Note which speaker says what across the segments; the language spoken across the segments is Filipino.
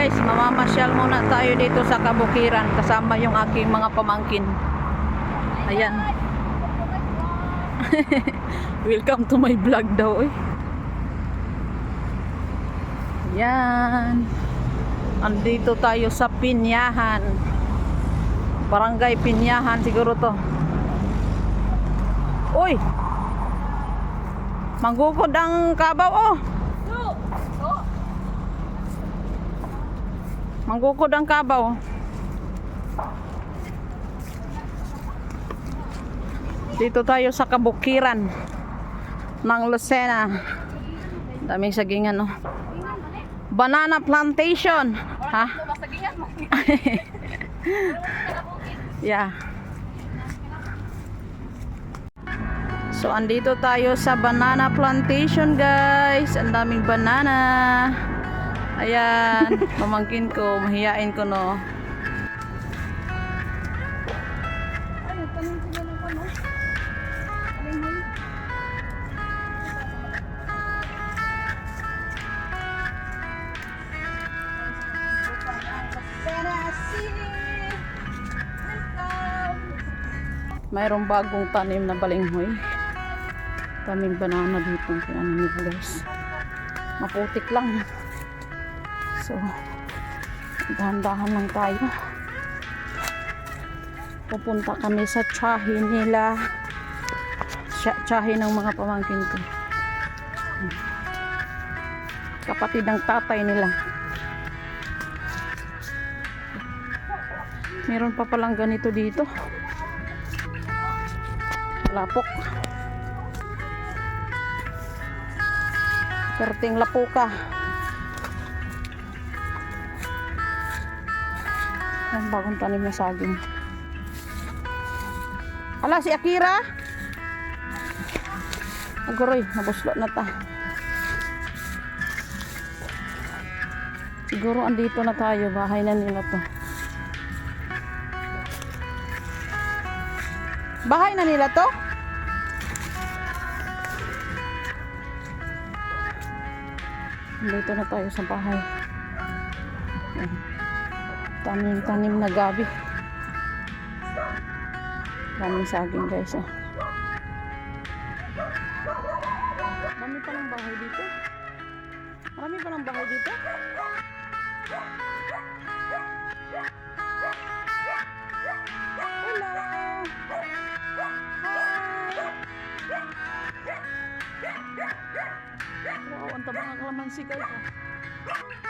Speaker 1: guys, mamamasyal muna tayo dito sa Kabukiran kasama yung aking mga pamangkin. Ayan. Welcome to my vlog daw eh. Yan. Andito tayo sa Pinyahan. Barangay Pinyahan siguro to. Uy! Manggukod ang kabaw oh. Manggukod ang kabaw. Dito tayo sa kabukiran ng Lucena. Daming sagingan, no? Banana plantation. Ha? yeah. So, andito tayo sa banana plantation, guys. Ang daming banana. Ayan, pamangkin ko, mahiyain ko no. Mayroong bagong tanim na balinghoy. Taming banana dito ano nila guys. Maputik lang. So, dahan-dahan lang tayo. Pupunta kami sa tsahe nila. Tsa- Tsahe ng mga pamangkin ko. Kapatid ng tatay nila. Meron pa palang ganito dito. Lapok. Perting lapuka. Ang bagong tanim na saging. Ala, si Akira? Aguroy, nabuslo na ta. Siguro andito na tayo, bahay na nila to. Bahay na nila to? Dito na tayo sa bahay. Ayan. Tanim-tanim na gabi. Daming saging guys. Oh. Marami pa ng bahay dito. Marami pa ng bahay dito. Hello. Hi. Wow, ang taba ng kalamansi guys. Oh.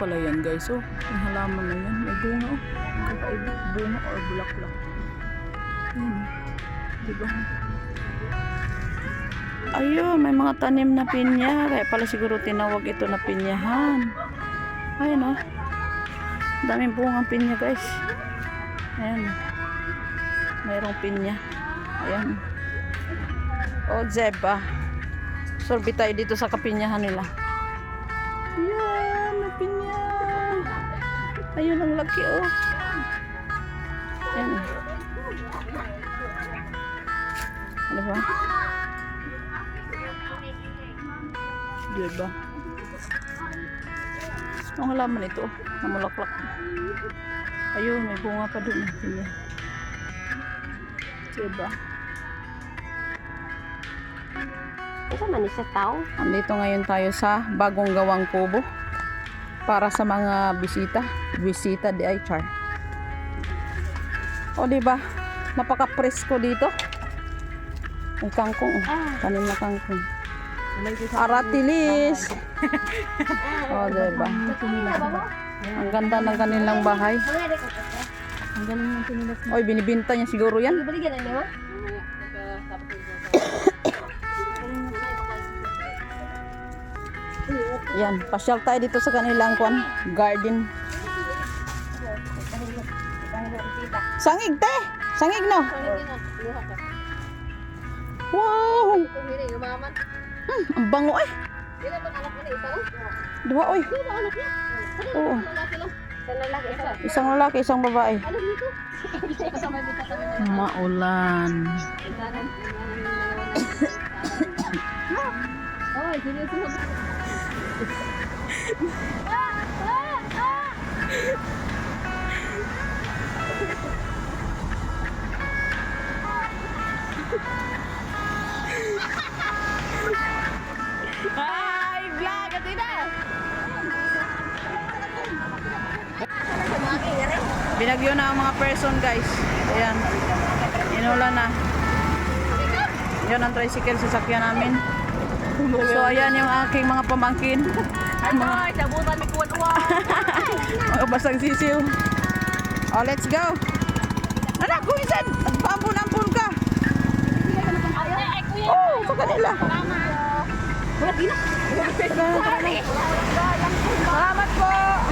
Speaker 1: pala yan guys. Oh, ang halaman na yan. May bunga oh. Kakaiba. Bunga or bulaklak. Ayan. Diba? Ayun, may mga tanim na pinya. Kaya pala siguro tinawag ito na pinyahan. Ayun oh. Daming bungang pinya guys. Ayan. Mayroong pinya. Ayan. O, Zeba. Sorbi tayo dito sa kapinyahan nila. Ayun ang laki oh. Ayan. Ano ba? Diba? Ang halaman ito, namulaklak. Ayun, may bunga pa dun. Pinya. Diba?
Speaker 2: Ito man isa tao.
Speaker 1: Andito ngayon tayo sa bagong gawang kubo para sa mga bisita. Bisita di ay char. O di ba? Napaka-presko dito. Ang kangkong. oh.
Speaker 2: Ah.
Speaker 1: Tanim na kangkong. Aratilis. o di ba? Ang ganda ng kanilang bahay.
Speaker 2: Ang galing ng pinilas.
Speaker 1: Oy, binibinta niya siguro yan.
Speaker 2: Yan,
Speaker 1: pasyal tayo dito sa kanilang kwan, garden. Sangig, te. Sangig, no? Wow. Hmm, ang bango, eh. Dua, oy. Oo. Isang lalaki, isang babae. Maulan. Hi, vlog, Atina! Binagyo na ang mga person, guys. Ayan. Inula na. Yan ang tricycle sasakyan namin. So, ayan yung aking mga pamangkin.
Speaker 2: Ay, sabutan ni Kuwan
Speaker 1: Mga basang sisiw. Oh, let's go. Anak, kumisan. Nagpambun-ampun ka.
Speaker 2: Ay, ay.
Speaker 1: Oh, sa kanila. Salamat po.